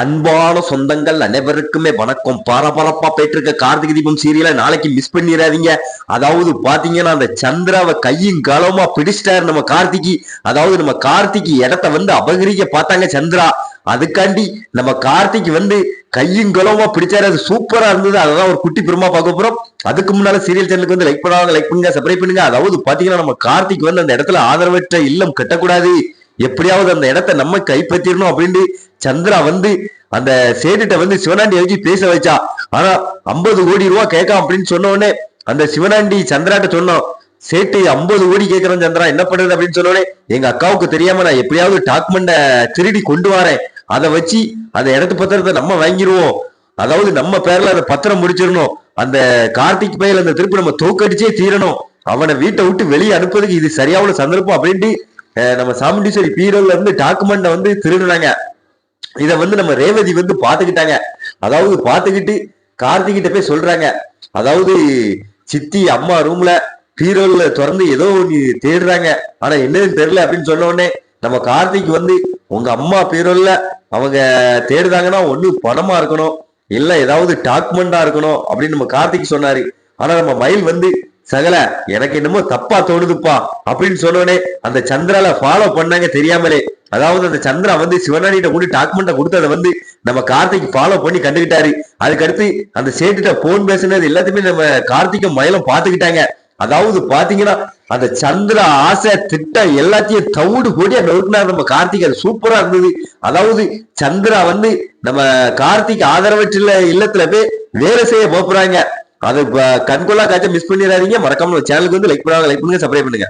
அன்பான சொந்தங்கள் அனைவருக்குமே வணக்கம். பரபரப்பா போயிட்டு இருக்க கார்த்திகை தீபம் சீரியலை நாளைக்கு மிஸ் பண்ணிடாதீங்க. அதாவது பாத்தீங்கன்னா அந்த சந்திராவை கையும் காலமா பிடிச்சிட்டாரு நம்ம கார்த்திகி. அதாவது நம்ம கார்த்திகி இடத்த வந்து அபகரிக்க பார்த்தாங்க சந்திரா. அதுக்காண்டி நம்ம கார்த்திக் வந்து கையும் களமா பிடிச்சாரு. அது சூப்பரா இருந்தது. அதான் ஒரு குட்டி பெருமா பார்க்க போறோம். அதுக்கு முன்னால சீரியல் சேனலுக்கு வந்து லைக் பண்ணாங்க லைக் பண்ணுங்க சப்ஸ்கிரைப் பண்ணுங்க. அதாவது பாத்தீங்கன்னா நம்ம கார்த்திக் வந்து அந்த இடத்துல ஆதரவற்ற இல்லம் கட்டக்கூடாது. எப்படியாவது அந்த இடத்த நம்ம கைப்பற்றிடணும் அப்படின்ட்டு சந்திரா வந்து அந்த சேட்டுட்ட வந்து சிவனாண்டி வச்சு பேச வச்சா. ஆனா ஐம்பது கோடி ரூபா கேட்காம் அப்படின்னு சொன்ன உடனே அந்த சிவனாண்டி சந்திராட்ட சொன்னோம் சேட்டு ஐம்பது கோடி கேட்கிறோம் சந்திரா என்ன பண்றது? அப்படின்னு சொன்னோடனே எங்க அக்காவுக்கு தெரியாம நான் எப்படியாவது டாக்குமெண்ட திருடி கொண்டு வரேன். அதை வச்சு அந்த இடத்து பத்திரத்தை நம்ம வாங்கிடுவோம் அதாவது நம்ம பேர்ல அந்த பத்திரம் முடிச்சிடணும். அந்த கார்த்திக் பயில் அந்த திருப்பி நம்ம தோக்கடிச்சே தீரணும். அவனை வீட்டை விட்டு வெளியே அனுப்புறதுக்கு இது சரியான சந்தர்ப்பம் அப்படின்ட்டு நம்ம சாமுண்டீஸ்வரி பீரோல இருந்து டாக்குமெண்ட வந்து திருடுனாங்க. இத வந்து நம்ம ரேவதி வந்து பாத்துக்கிட்டாங்க. அதாவது பாத்துக்கிட்டு கார்த்திகிட்ட போய் சொல்றாங்க. அதாவது சித்தி அம்மா ரூம்ல பீரோல திறந்து ஏதோ ஒண்ணு தேடுறாங்க. ஆனா என்னன்னு தெரியல அப்படின்னு சொன்ன நம்ம கார்த்திக் வந்து உங்க அம்மா பீரோல்ல அவங்க தேடுதாங்கன்னா ஒண்ணு பணமா இருக்கணும். இல்ல ஏதாவது டாக்குமெண்டா இருக்கணும். அப்படின்னு நம்ம கார்த்திக் சொன்னாரு. ஆனா நம்ம மயில் வந்து சகல எனக்கு என்னமோ தப்பா தோணுதுப்பா அப்படின்னு சொன்னோடனே அந்த சந்திரால ஃபாலோ பண்ணாங்க தெரியாமலே. அதாவது அந்த சந்திரா வந்து சிவனானிட்ட கூட டாக்குமெண்ட்டை கொடுத்ததை வந்து நம்ம கார்த்திக் ஃபாலோ பண்ணி கண்டுகிட்டாரு. அதுக்கடுத்து அந்த சேட்டுட்ட போன் பேசுனது எல்லாத்தையுமே நம்ம கார்த்திக்கும் மயிலும் பாத்துக்கிட்டாங்க அதாவது பாத்தீங்கன்னா அந்த சந்திர ஆசை திட்டம் எல்லாத்தையும் தவிடு கூடிய நோட்டினார் நம்ம கார்த்திக். அது சூப்பரா இருந்தது. அதாவது சந்திரா வந்து நம்ம கார்த்திக் ஆதரவற்றுள்ள இல்லத்துல போய் வேலை செய்ய போறாங்க. அது கண்கொள்ளா காட்சி மிஸ் பண்ணிடாதீங்க. மறக்காம சேனலுக்கு வந்து லைக் பண்ணுவாங்க லைக் பண்ணுங்க சப்ஸ்கிரைப் பண்ணுங்க.